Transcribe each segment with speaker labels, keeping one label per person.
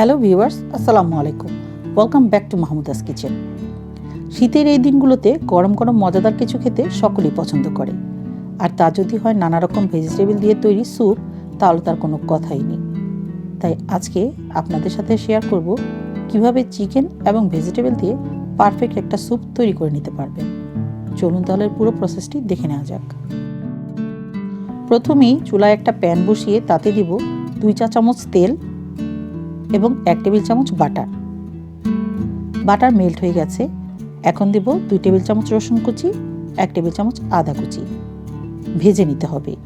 Speaker 1: Hello viewers আসসালামু আলাইকুম। Welcome back to Mahmuda's kitchen শীতের এই দিনগুলোতে গরম গরম মজাদার কিছু খেতে সকলেই পছন্দ করে। আর তা যদি হয় নানা রকম ভেজিটেবল দিয়ে তৈরি স্যুপ তাহলে তার কোনো কথাই নেই। তাই আজকে আপনাদের সাথে শেয়ার করব কীভাবে চিকেন এবং ভেজিটেবল দিয়ে পারফেক্ট একটা স্যুপ তৈরি করে নিতে পারবেন। চলুন তাহলে পুরো প্রসেসটি দেখে নেওয়া যাক। প্রথমেই চুলায় একটা প্যান বসিয়ে তাতে দিব দুই চা চামচ তেল এবং এক টেবিল চামচ বাটার। বাটার মেল্ট হয়ে গেছে। এখন দেব দুই টেবিল চামচ রসুন কুচি, এক টেবিল চামচ আদা কুচি। ভেজে নিতে হবে।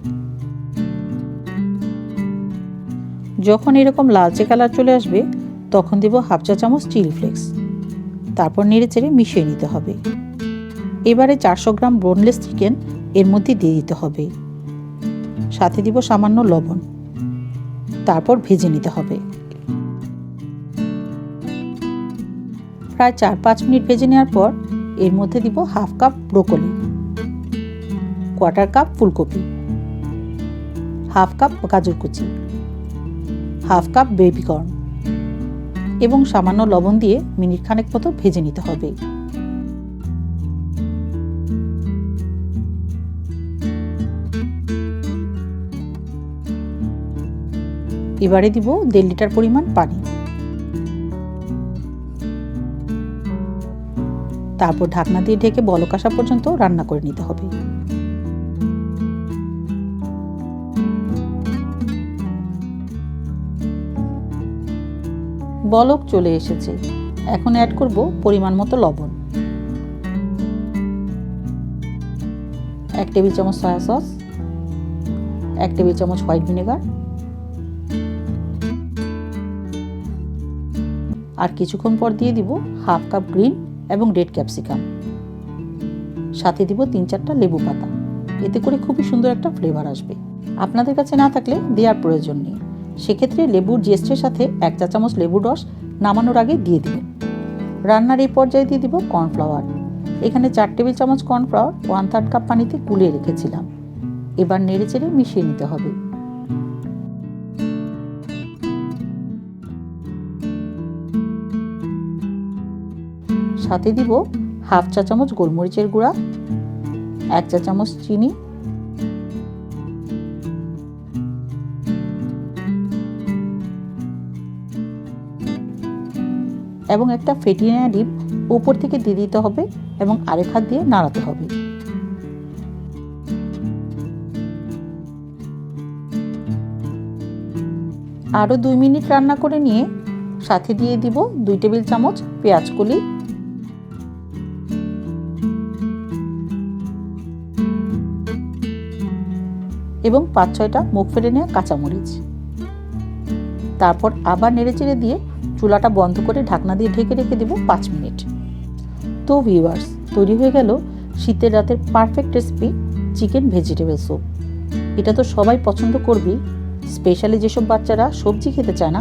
Speaker 1: যখন এরকম লালচে কালার চলে আসবে, তখন দেব হাফ চা চামচ চিলি ফ্লেক্স। তারপর নেড়ে চেড়ে মিশিয়ে নিতে হবে। এবারে চারশো গ্রাম বোনলেস চিকেন এর মধ্যে দিয়ে দিতে হবে। সাথে দিব সামান্য লবণ। তারপর ভেজে নিতে হবে। প্রায় চার পাঁচ মিনিট ভেজে নেওয়ার পর এর মধ্যে দিব half cup broccoli, quarter cup ফুলকপি, হাফ কাপ গাজর কুচি, হাফ কাপ বেবিকর্ন এবং সামান্য লবণ দিয়ে মিনিট খানেক মতো ভেজে নিতে হবে। এবারে দিব দেড় লিটার পরিমাণ পানি। তারপর ঢাকনা দিয়ে ঢেকে বলক আসা পর্যন্ত রান্না করে নিতে হবে। বলক চলে এসেছে। এখন অ্যাড করব পরিমাণ মতো লবণ। এক টেবিল চামচ সয়া সস এক টেবিল চামচ হোয়াইট ভিনেগার আর কিছুক্ষণ পর দিয়ে দিব হাফ কাপ গ্রিন এবং রেড ক্যাপসিকাম। সাথে দিব তিন চারটা লেবু পাতা। এতে করে খুবই সুন্দর একটা ফ্লেভার আসবে। আপনাদের কাছে না থাকলে দেওয়ার প্রয়োজন নেই। সেক্ষেত্রে লেবুর জেস্টের সাথে এক চা চামচ লেবুর রস নামানোর আগে দিয়ে দিবেন। রান্নার এই পর্যায়ে দিয়ে দিব কর্নফ্লাওয়ার এখানে চার টেবিল চামচ কর্নফ্লাওয়ার ওয়ান থার্ড কাপ পানিতে গুলিয়ে রেখেছিলাম। এবার নেড়ে চেড়ে মিশিয়ে নিতে হবে। সাথে দিব হাফ চা চামচ গোলমরিচের গুঁড়া, এক চা চামচ চিনি। এবং একটা ফেটিয়ে ডিম উপর থেকে দিয়ে দিতে হবে এবং আরেক হাত দিয়ে নাড়াতে হবে। আরও দুই মিনিট রান্না করে নিয়ে সাথে দিয়ে দিব দুই টেবিল চামচ পেঁয়াজ কলি এবং পাঁচ ছয়টা মুখ ফেলে নেওয়া কাঁচামরিচ। তারপর আবার নেড়েচেড়ে দিয়ে চুলাটা বন্ধ করে ঢাকনা দিয়ে ঢেকে রেখে দেব পাঁচ মিনিট। তো ভিউয়ার্স তৈরি হয়ে গেল শীতের রাতের perfect recipe chicken vegetable soup এটা তো সবাই পছন্দ করবেই স্পেশালি যেসব বাচ্চারা সবজি খেতে চায় না,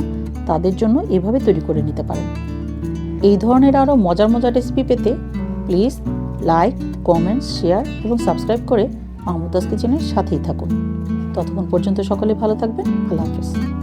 Speaker 1: তাদের জন্য এভাবে তৈরি করে নিতে পারেন। এই ধরনের আরও মজার মজার রেসিপি পেতে প্লিজ লাইক কমেন্ট শেয়ার এবং সাবস্ক্রাইব করে মাহমুদাস কিচেনের সাথেই থাকুন। ততক্ষণ পর্যন্ত সকলে ভালো থাকবেন। আল্লাহ হাফিজ।